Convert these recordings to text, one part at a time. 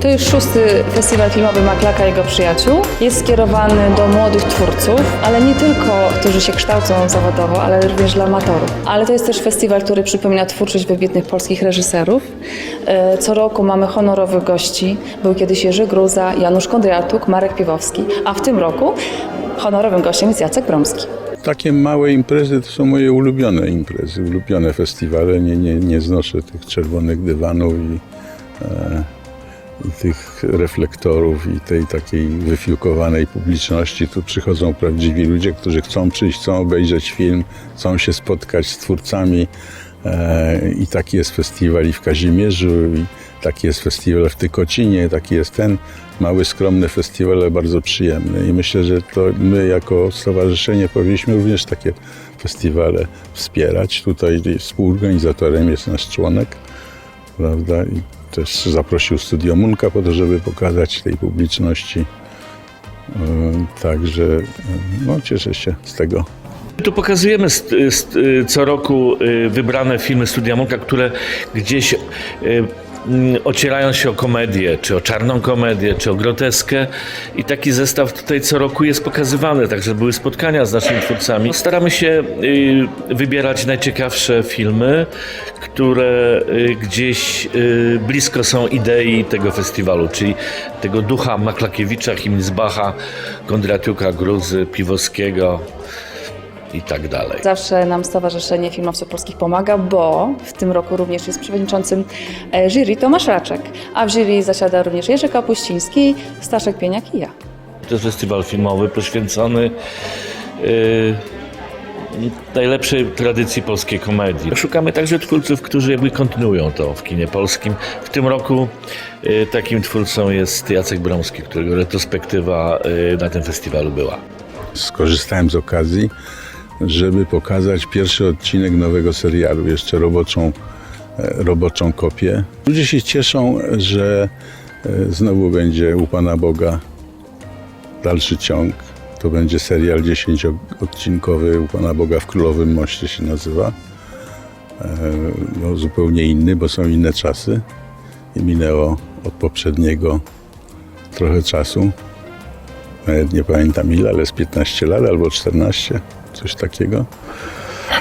To już szósty festiwal filmowy Maklaka i jego przyjaciół. Jest skierowany do młodych twórców, ale nie tylko, którzy się kształcą zawodowo, ale również dla amatorów. Ale to jest też festiwal, który przypomina twórczość wybitnych polskich reżyserów. E, Co roku mamy honorowych gości. Był kiedyś Jerzy Gruza, Janusz Kondratuk, Marek Piwowski. A w tym roku honorowym gościem jest Jacek Bromski. Takie małe imprezy to są moje ulubione imprezy, ulubione festiwale. Nie, nie, nie znoszę tych czerwonych dywanów i, e, tych reflektorów i tej takiej wyfiukowanej publiczności. Tu przychodzą prawdziwi ludzie, którzy chcą przyjść, chcą obejrzeć film, chcą się spotkać z twórcami. E, I taki jest festiwal i w Kazimierzu, i taki jest festiwal w Tykocinie, taki jest ten mały, skromny festiwal, ale bardzo przyjemny. I myślę, że to my jako stowarzyszenie powinniśmy również takie festiwale wspierać. Tutaj współorganizatorem jest nasz członek, prawda? I też zaprosił Studio Munka po to, żeby pokazać tej publiczności. E, Także e, no, cieszę się z tego. Tu pokazujemy co roku y, wybrane filmy Studia Monka, które gdzieś ocierają się o komedię, czy o czarną komedię, czy o groteskę. I taki zestaw tutaj co roku jest pokazywany, także były spotkania z naszymi twórcami. Staramy się y, wybierać najciekawsze filmy, które y, gdzieś y, blisko są idei tego festiwalu, czyli tego ducha Maklakiewicza, Himmelsbacha, Kondratiuka, Gruzy, Piwowskiego i tak dalej. Zawsze nam Stowarzyszenie Filmowców Polskich pomaga, bo w tym roku również jest przewodniczącym e, jury Tomasz Raczek, a w jury zasiada również Jerzy Kapuściński, Staszek Pieniak i ja. To jest festiwal filmowy poświęcony yy, najlepszej tradycji polskiej komedii. Szukamy także twórców, którzy jakby kontynuują to w kinie polskim. W tym roku yy, takim twórcą jest Jacek Bromski, którego retrospektywa yy, na tym festiwalu była. skorzystałem z okazji, żeby pokazać pierwszy odcinek nowego serialu, jeszcze roboczą, e, roboczą kopię. Ludzie się cieszą, że e, znowu będzie u Pana Boga dalszy ciąg. To będzie serial 10-odcinkowy u Pana Boga w Królowym Moście się nazywa. E, No, zupełnie inny, bo są inne czasy i minęło od poprzedniego trochę czasu. Nawet nie pamiętam ile, ale z 15 lat albo 14, coś takiego.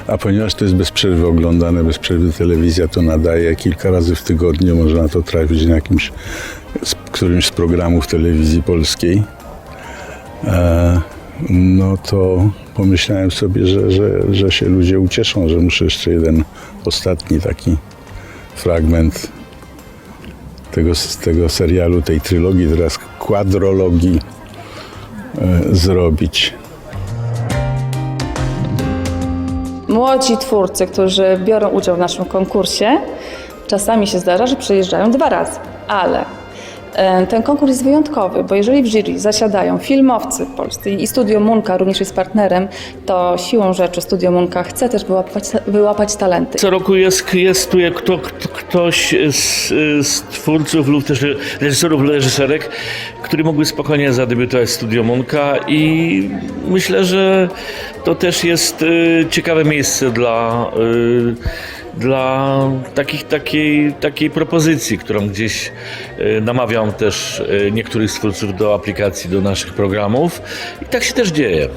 A ponieważ to jest bez przerwy oglądane, bez przerwy telewizja to nadaje kilka razy w tygodniu, można to trafić na jakimś, którymś z programów telewizji polskiej, e, no to pomyślałem sobie, że, że, że się ludzie ucieszą, że muszę jeszcze jeden ostatni taki fragment tego, tego serialu, tej trylogii, teraz kwadrologii e, zrobić. Młodzi twórcy, którzy biorą udział w naszym konkursie, czasami się zdarza, że przyjeżdżają dwa razy, ale ten konkurs jest wyjątkowy, bo jeżeli w jury zasiadają filmowcy polscy i Studio Munka również jest partnerem, to siłą rzeczy Studio Munka chce też wyłapać, wyłapać talenty. Co roku jest, jest tu kto, kto, ktoś z, z twórców lub też reżyserów, reżyserek, który mógłby spokojnie zadebiutować Studio Monka i myślę, że to też jest y, ciekawe miejsce dla, y, dla takich, takiej, takiej propozycji, którą gdzieś y, namawiam też y, niektórych twórców do aplikacji do naszych programów i tak się też dzieje.